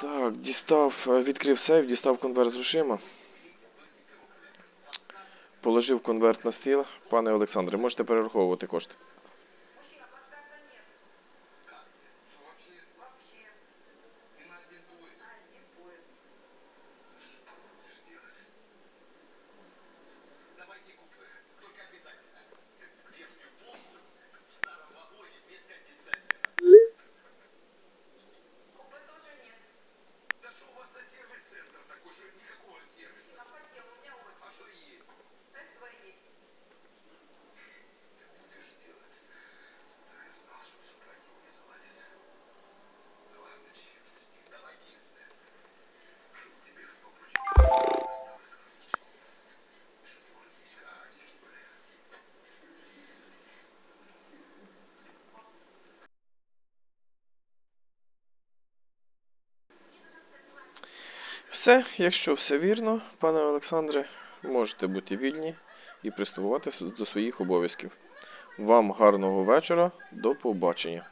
Так, дістав, е, відкрив сейф, дістав конверт з грошима. Положив конверт на стіл. Пане Олександре, можете перераховувати кошти. Все, якщо все вірно, пане Олександре, можете бути вільні і приступувати до своїх обов'язків. Вам гарного вечора, до побачення.